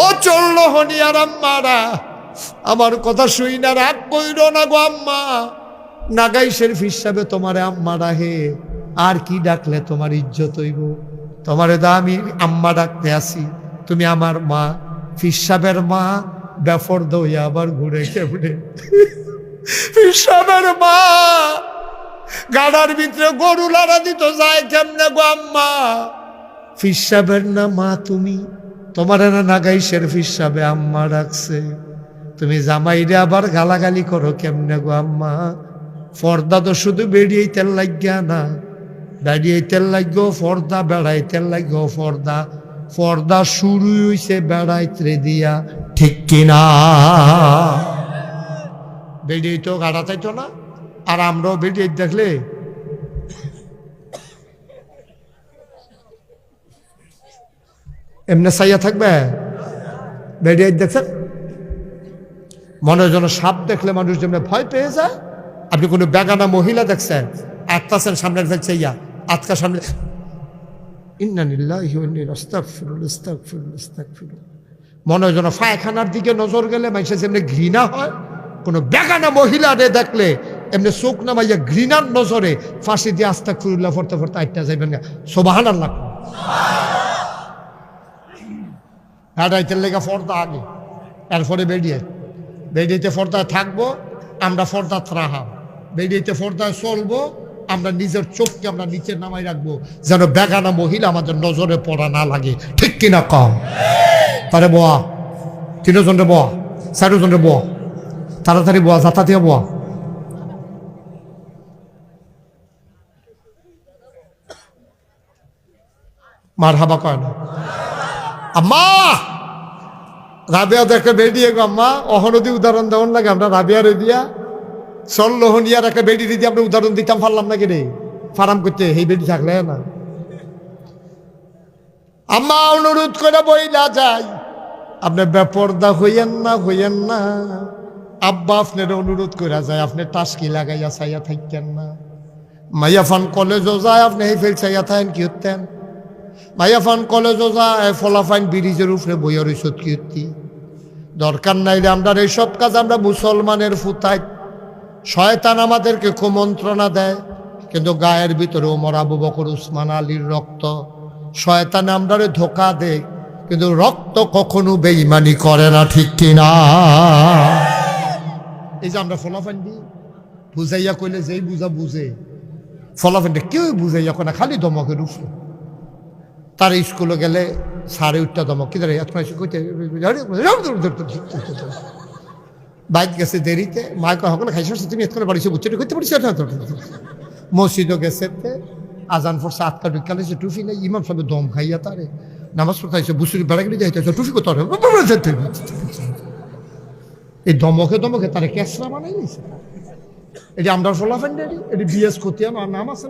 ও চলল হনিয়ার আম্মারা। আমার কথা শুই না, রাগ কইর না গো আম্মা। নাগাই শরীফ হিসাবে তোমার আম্মারা হে আর কি ডাকলে তোমার ইজ্জত হইব? তোমারে দা আমি আম্মা ডাকতে আসি। তুমি আমার মা। ফিসাবের মা ব্যাফর দইয়া আবার ঘুরে কেমনে ফিসাবের মা। গাড়ার ভিতরে গরু লাড়া দিত, যায় কেমনে গো আম্মা? ফিসাবের না মা তুমি? তোমার না নাগাইশের ফিসাবে আম্মা রাখছে তুমি জামাইরে আবার গালাগালি করো কেমনে গো আম্মা? ফর্দা তো শুধু বেরিয়ে তেল লাগিয়া না বেরিয়ে তেল লাগো ফর্দা বেড়াই তেল লাগো ফর্দা। ফর্দা শুরু হইছে বেড়াইতে দিয়া, ঠিক কিনা? বেরিয়ে তো গাড়া চাইতো না, আর আমরাও বেরিয়ে দেখলে এমনি সাইয়া থাকবে? বেরিয়ে দেখছেন? মনে যেন সাপ দেখলে মানুষ যেমন ভয় পেয়ে যায়, আপনি কোনো বেগানা মহিলা দেখছেন আটকাছেন সামনে দেখছে ইয়া আটকা সামনে। মনে হয় যেন ফায়খানার দিকে নজর গেলে মানুষের যেমনি ঘৃণা হয়, কোনো বেগানা মহিলারে দেখলে এমনি চোখ নামাইয়া ঘৃণার নজরে ফাঁসি দিয়ে আস্তাক ফিরুল্লাহ ফরতে ফরতে আটটা যাইবেন না। সোবাহান আল্লাহ হাঁটাইতে লেগে ফর্দা আগে এরপরে বেরিয়ে বেরিয়েতে ফর্দায় থাকব, আমরা ফর্দা রাহাম বেরিয়েতে ফর্দায় চলবো, আমরা নিজের চোখকে আমরা নিচে নামাই রাখব, যেন বেগানা মহিলা আমাদের নজরে পড়া না লাগে। ঠিক কিনা কম? তারে বোয়া। তিনজনরে বোয়া। চারজনরে বোয়া। তাড়াতাড়ি বোয়া যাতা দিয়ে বোয়া। মার হাবা কয় না? আম্মা! রাবিয়া দেখে বেরিয়ে গো আম্মা। অহনদি উদাহরণ দেওয়ান লাগে, আমরা রাবিয়ার দিয়া। চল লোহনিয়ার একটা বেডি দিয়ে আমরা উদাহরণ দিতাম, পারলাম না রে? ফার্ম করতে, এই বেডি থাকলে না। আম্মা, অনুরোধ করে বইলা যাই। আপনি বেপর্দা হইয়েন না হইয়েন না। আব্বা, আপনার অনুরোধ করে যায় আপনি টাসকি লাগাইয়া চাইয়া থাকতেন না। মাইয়া ফান কলেজও যায়, আপনি এই ফেল চাইয়া থাকেন কি হতেন মাইয়া ফান কলেজও যায় ফলাফাইন ব্রিজের উপরে বইয়া রইসত কি হতি দরকার নাই রে আমরা এইসব কাজ, আমরা মুসলমানের ফুতাই শয়তান আমাদেরকে কুমন্ত্রণা দেয়, কিন্তু গায়ের ভিতরে ওমর আবু বকর, উসমান আলীর রক্ত। শয়তান আমরারে ধোকা দেয়, কিন্তু রক্ত কখনো বেইমানি করে না, ঠিক কিনা এই যে আমরা ফলাফান দিই, বুঝাইয়া কইলে যেই বুঝা বুঝে। ফলাফানটা কেউ বুঝাইয়া কোনা খালি দমকের উপরে। তার স্কুলে গেলে সাড়ে উঠটা দমক কি বাইক গেছে দেরিতে। মাকে সকলে খাইছে তুমি এতক্ষণে বাড়িছে বুঝছ? করতে পারছি মসজিদও গেছে আজান ফোরছে আটকা ঢুকালেছে টুফি নেই, ইমাম সাহেব দম খাইয়া তারে। নামাজ পড়াইছে বুসুরি বেড়া গেলে যাইতেছে টুফি কোথাও এই দমকে দমকে তারে ক্যাসরা বানাই নিছে এটি আমরা ফলাফেন এটি বিএস খতিয়া আমার নাম আছে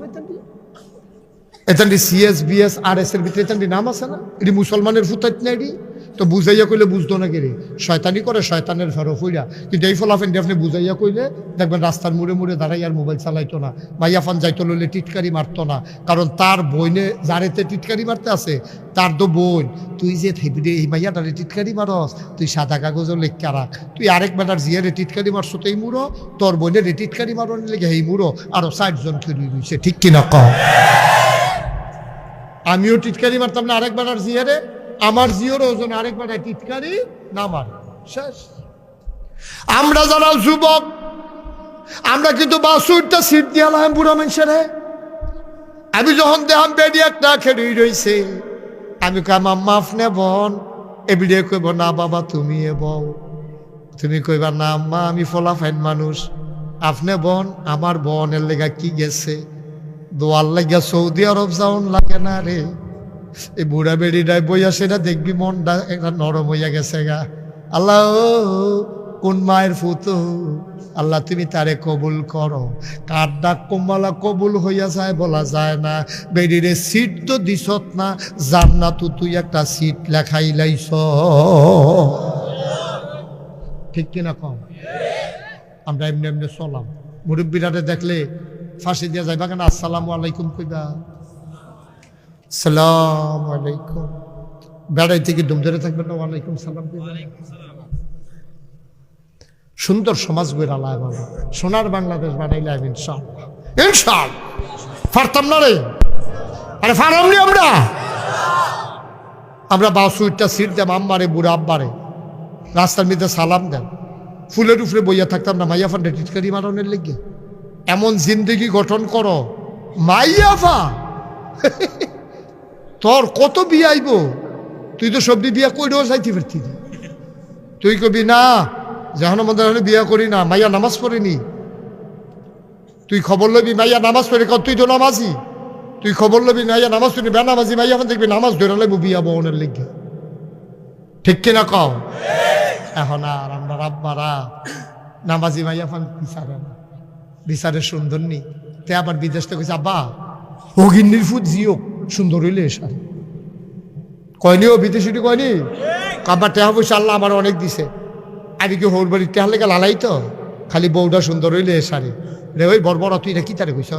এতান্ডি সিএস বিএস আর এস এর ভিতরে এতান্ডি নাম আছে না? এটি মুসলমানের ফুতাইত না এটি? তো বুঝাইয়া কইলে বুঝতো না কেরে? শয়তানি করে, শয়তানের ফেরো ফইরা কিন্তু এই ফলাফেন্ডি আপনি বুঝাইয়া কইলে দেখবেন রাস্তার মুড়ে মুড়ে দাঁড়াই আর মোবাইল চালাইতো না। মাইয়া ফান যাইতো লইলে টিটকারি মারতো না। কারণ তার বইনে যারেতে টিটকারি মারতে আছে, তার তো বোন তুই যে থাকবি এই মাইয়াটারে টিটকারি মারস, তুই সাদা কাগজও লেখা রাখ। তুই আরেক বেটার জিয়ারে টিটকারি মারছো তো এই মুড়ো, তোর বোনের টিটকারি মারো লেগে এই মুড়ো, আরও ষাট জন খেয়ে ঠিক কিনা কম আমিও টিটকারি মারতাম না আরেক বেটার জিয়ারে আমার জিওর ওজন আরেক বেটায় টিটকারি না মার। শেষ। আমরা যারা যুবক, আমরা কিন্তু বাসুরটা সিট দিয়ে আলাম বুড়া মানুষের আমি যখন দেহাম বেডি একটা খেড়ি রইছে, আমি কাম আম্মা আপনি বন। এবিডে কইব, না বাবা, তুমি এ বউ। তুমি কইবা, না আম্মা আমি ফলাফাইন মানুষ। আপনি বন, আমার বনের লেগা কি গেছে? দোয়ার লাগিয়া সৌদি আরব যাওন লাগে না রে। এই বুড়া বেড়িটায় বইয়া সেটা দেখবি, মনটা একটা নরম হইয়া গেছে গা। আল্লাহ কোন মায়ের ফুতো? আল্লাহ, তুমি তারে কবুল করো। কার ডাক কম্বালা কবুল হইয়া যায় বলা যায় না। বেরিরে সিট তো দিছত না, জান্নাত তুই একটা সিট লেখাই লাইছ। ঠিক কিনা কম আমরা এমনি এমনি চলাম। মুরব্বীরারে দেখলে ফাঁসি দিয়া যাইবা কেন? আসসালামু আলাইকুম কইবা। সালাম আলাইকুম। বেড়াই থেকে ডুম ধরে থাকবেন না, ওয়ালাইকুম সালাম সুন্দর সমাজ গড়ে আলায় বাবা সোনার বাংলাদেশ ইনশাল ইনশাল পারতাম না রে? আরে ফারামনি আমরা? আমরা বাসুইটটা সিট দেব আম্মারে, বুড়া আব্বারে। রাস্তার মধ্যে সালাম দেন ফুলের উপরে বইয়া থাকতাম না, মাইয়া ফান্ডে টিটকারি মারণের লেগে। এমন জিন্দগি গঠন করো। মাইয়াফা তোর কত বিয়ে আইব? তুই তো সবজি বিয়া কইরেও চাইতে পারতি। তুই কবি না যখন মধ্যে হলে বিয়া করি না মাইয়া নামাজ পড়িনি। তুই খবর লবি মাইয়া নামাজ পড়ে কর তুই তো নামাজি। তুই খবর লবি মাইয়া নামাজ পড়ি বে নামাজি। মাইয়া এখন দেখবি নামাজ ধরে লাগবো বিয়া বহনের লেগে। ঠিক কিনা কও? এখন আর আমরা রাব্বারা নামাজি মাইয়া ফান বিচারে না। বিচারে সুন্দর নি তে আবার বিদেশ থেকে আব্বা অগিন্নির ফুট জিও, সুন্দর হইলে সারে কয়নি ও বিদেশিটি কয়নি আব্বা, টেহা পয়সা আল্লাহ আমার অনেক দিছে। আমি কি হোর বাড়ি টেহা লেগে লালাই তো? খালি বউটা সুন্দর হইলে সারে রে। ওই বড় তুই এটা কি তারে কইস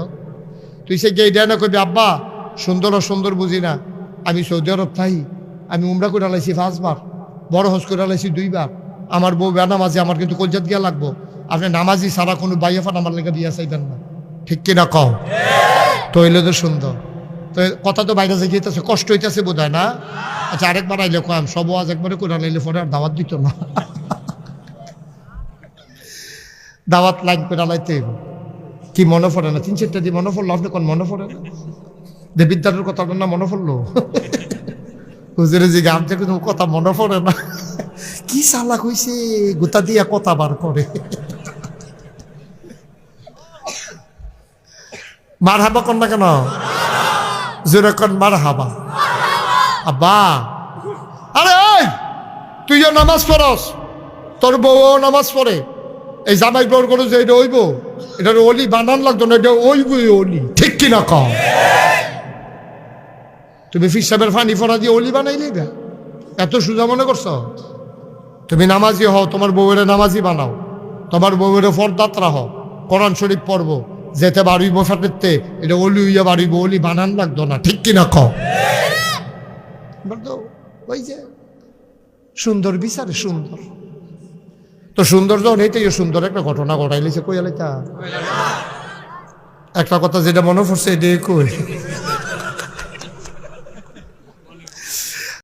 তুই সে গেই দেয় না কবি আব্বা, সুন্দর সুন্দর বুঝি না। আমি সৌদি আরব থাই, আমি উমরা করে লাইছি পাঁচবার, বড় হজ করে লাইছি দুইবার। আমার বউ বেনামাজি আমার কিন্তু কলজাত গিয়া লাগবো। আপনি নামাজি সারা কোনো বাইয়াফান আমার লেগে বিয়া চাইবেন না। ঠিক কিনা কও? তো হইলে তো সুন্দর তো কথা তো বাইরে যে গিয়েছে কষ্ট হইতেছে বোধ না? আচ্ছা আরেকবার আইলে কম সব আজ একবারে করে লাইলে পরে আর দাওয়াত দিত না। দাওয়াত লাইন করে লাইতে কি মনে পড়ে না? তিন চারটা দিয়ে মনে পড়ল? আপনি কোন মনে পড়ে না? যে বিদ্যালয়ের না মনে পড়ল? হুজুরে যে গান কোনো কথা মনে পড়ে না। কি সালা কইছে গোতা দিয়া কথা বার করে। মার হাবা কন না কেন? জোরে কন মার হাবা আব্বা। আরে ওই তুই যে নামাজ পড়স। তোর বউ নামাজ পড়ে। এই জামাই গ্রহণ করে যে এটা ওইব এটার অলি বানান লাগতো না, এটা ওইবই অলি। ঠিক কিনা কম তুমি ফিসাবের ফানি ফোড়া দিয়ে অলি বানাইলে গা। এত সোজা মনে করছ? তুমি নামাজি হও, তোমার বউয়ের নামাজি বানাও। তোমার বউয়ের ফরদাত্রা হও কোরআন শরীফ পড়ব। যেতে বাড়িব ফাটেতে এটা ওলি উইয়া বাড়িব অলি বানান লাগতো না ঠিক কিনা বলতো, ওই যে সুন্দর বিচারে সুন্দর। তো সুন্দর যখন এইটাই সুন্দর একটা ঘটনা ঘটাইলেছে কইয়ালে তা একটা কথা যেটা মনে পড়ছে এটাই কই?